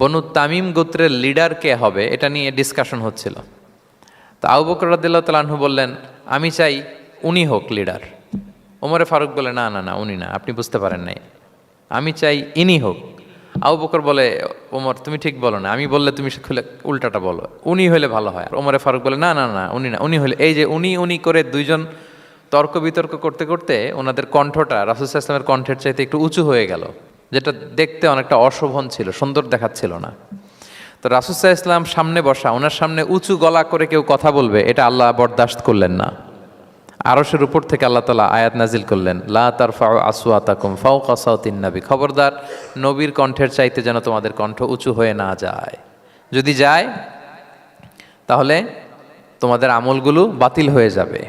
বনু তামিম গোত্রের লিডার কে হবে, এটা নিয়ে ডিসকাশন হচ্ছিল। তা আবু বকর রাদিল্লাহ তালাহু বললেন, আমি চাই উনি হোক লিডার। ওমরে ফারুক বলে, না না না, উনি না, আপনি বুঝতে পারেন নাই। আমি চাই ইনি হোক। আবু বকর বলে, ওমর, তুমি ঠিক বলো না, আমি বললে তুমি খুলে উল্টাটা বলো, উনি হলে ভালো হয়। ওমরে ফারুক বলে, না না না, উনি না, উনি হলে এই যে উনি উনি করে দুইজন তর্ক বিতর্ক করতে করতে ওনাদের কণ্ঠটা রাসুল ইসলামের কণ্ঠের চাইতে একটু উঁচু হয়ে গেল। যেটা দেখতে অনেকটা অশোভন ছিল, সুন্দর দেখাচ্ছিল না। তো রাসুসাহ ইসলাম সামনে বসা, ওনার সামনে উঁচু গলা করে কেউ কথা বলবে, এটা আল্লাহ বরদাস্ত করলেন না। আরশের উপর থেকে আল্লাহ তালা আয়াত নাজিল করলেন, লা তার ফাও আসুয়াতাকুম ফাও কাসাউতিন নবী খবরদার, নবীর কণ্ঠের চাইতে যেন তোমাদের কণ্ঠ উঁচু হয়ে না যায়। যদি যায়, তাহলে তোমাদের আমলগুলো বাতিল হয়ে যাবে।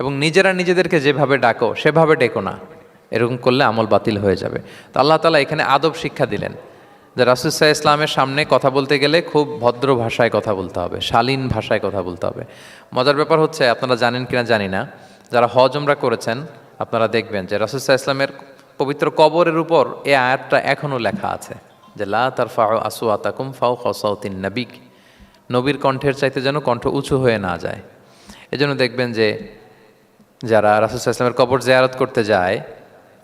এবং নিজেরা নিজেদেরকে যেভাবে ডাকো, সেভাবে ডেকো না। এরকম করলে আমল বাতিল হয়ে যাবে। তো আল্লাহ তালা এখানে আদব শিক্ষা দিলেন যে রাসুসাহ ইসলামের সামনে কথা বলতে গেলে খুব ভদ্র ভাষায় কথা বলতে হবে, শালীন ভাষায় কথা বলতে হবে। মজার ব্যাপার হচ্ছে, আপনারা জানেন কিনা জানি না, যারা হজ উমরা করেছেন, আপনারা দেখবেন যে রাসুসাহ ইসলামের পবিত্র কবরের উপর এ আয়াতটা এখনও লেখা আছে যে, লা তার ফাও আসু আতাকুম ফাও খসাউতিন নবিক। নবীর কণ্ঠের চাইতে যেন কণ্ঠ উঁচু হয়ে না যায়। এজন্য দেখবেন যে, যারা রাসুসাহ ইসলামের কবর জিয়ারত করতে যায়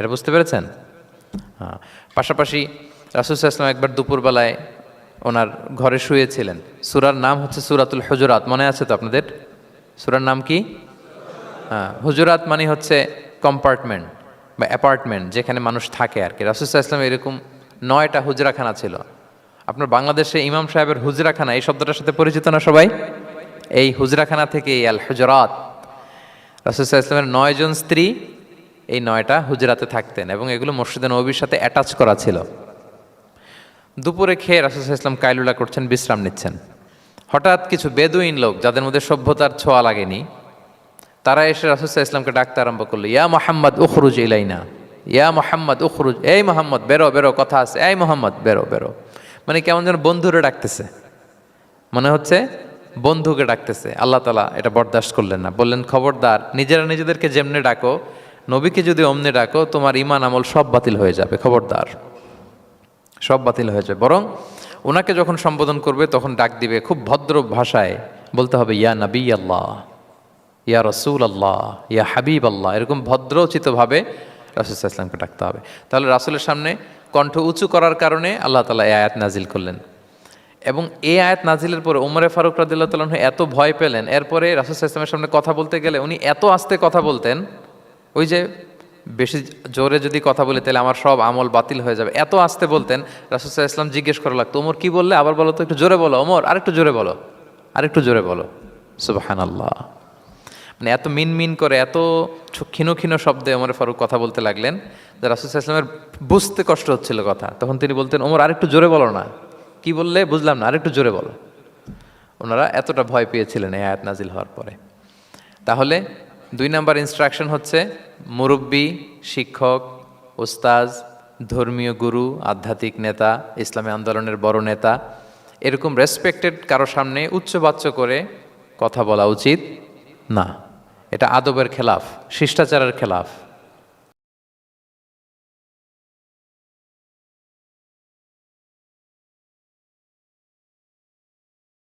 এটা বুঝতে পেরেছেন? হ্যাঁ পাশাপাশি ইসলাম একবার দুপুরবেলায় ওনার ঘরে শুয়েছিলেন। সুরার নাম হচ্ছে সুরাতুল হজরাত, মনে আছে তো আপনাদের? সুরার নাম কি? হ্যাঁ হুজুরাত মানে হচ্ছে কম্পার্টমেন্ট বা অ্যাপার্টমেন্ট যেখানে মানুষ থাকে আর কি রাসুসাহ ইসলাম এরকম নয়টা হুজরাখানা ছিল। আপনার বাংলাদেশে ইমাম সাহেবের হুজরাখানা, এই শব্দটার সাথে পরিচিত না সবাই? এই হুজরাখানা থেকে এই আল হুজরাত রাসুসাহ ইসলামের নয়জন স্ত্রী নয়টা হুজরাতে থাকতেন এবং এগুলো মসজিদে নবীর সাথে অ্যাটাচ করা ছিল। দুপুরে খেয়ে রাসুসাহ ইসলাম কাইলুলা করছেন, বিশ্রাম নিচ্ছেন। হঠাৎ কিছু বেদুইন লোক যাদের মধ্যে সভ্যতার ছোঁয়া লাগেনি, তারা এসে রাসুসাহ ইসলামকে ডাকতে আরম্ভ করল, ইয়া মোহাম্মদ, উখরুজ ইলাইনা। ইয়া মোহাম্মদ, উখরুজ। এই মোহাম্মদ, বেরো বেরো, কথা আছে। এই মোহাম্মদ, বেরো বেরো। মানে কেমন যেন বন্ধুরে ডাকতেছে। মনে হচ্ছে বন্ধুকে ডাকতেছে। আল্লাহ তালা এটা বরদাস্ত করলেন না। বললেন, খবরদার, নিজেরা নিজেদেরকে যেমনি ডাকো নবীকে যদি অমনি ডাকো, তোমার ইমান আমল সব বাতিল হয়ে যাবে, খবরদার। সব বাতিল হয়ে যাবে। বরং ওনাকে যখন সম্বোধন করবে, তখন ডাক দিবে খুব ভদ্র ভাষায়, বলতে হবে, ইয়া নবী আল্লাহ ইয়া রসুল আল্লাহ ইয়া হাবিব আল্লাহ এরকম ভদ্রোচিতভাবে রাসুল ইসলামকে ডাকতে হবে। তাহলে রাসুলের সামনে কণ্ঠ উঁচু করার কারণে আল্লাহ তালা এ আয়াত নাজিল করলেন। এবং এই আয়াত নাজিলের পরে উমরে ফারুক রাদিল্লাহ তালন এত ভয় পেলেন। এরপরে রাসুল ইসলামের সামনে কথা বলতে গেলে উনি এত আস্তে কথা বলতেন ওই যে বেশি জোরে যদি কথা বলি, তাহলে আমার সব আমল বাতিল হয়ে যাবে। এত আস্তে বলতেন রাসুসাহ ইসলাম জিজ্ঞেস করা লাগতো, ওমর, কি বললে? আবার বলো তো, একটু জোরে বলো, ওমর, আরেকটু জোরে বলো, আরেকটু জোরে বলো। সুবাহান আল্লাহ মানে এত মিন মিন করে, এত ক্ষীণ ক্ষীণ শব্দে ওমর ফারুক কথা বলতে লাগলেন যে রাসুসাহ ইসলামের বুঝতে কষ্ট হচ্ছিল কথা। তখন তিনি বলতেন, ওমর, আরেকটু জোরে বলো না। কি বললে? বুঝলাম না, আরেকটু জোরে বলো। ওনারা এতটা ভয় পেয়েছিলেন এই আয়াত নাজিল হওয়ার পরে। তাহলে দুই নাম্বার ইনস্ট্রাকশন হচ্ছে, মুরব্বী, শিক্ষক, ওস্তাজ, ধর্মীয় গুরু, আধ্যাত্মিক নেতা, ইসলামী আন্দোলনের বড় নেতা, এরকম রেসপেক্টেড কারও সামনে উচ্চবাচ্য করে কথা বলা উচিত না। এটা আদবের খেলাফ, শিষ্টাচারের খেলাফ।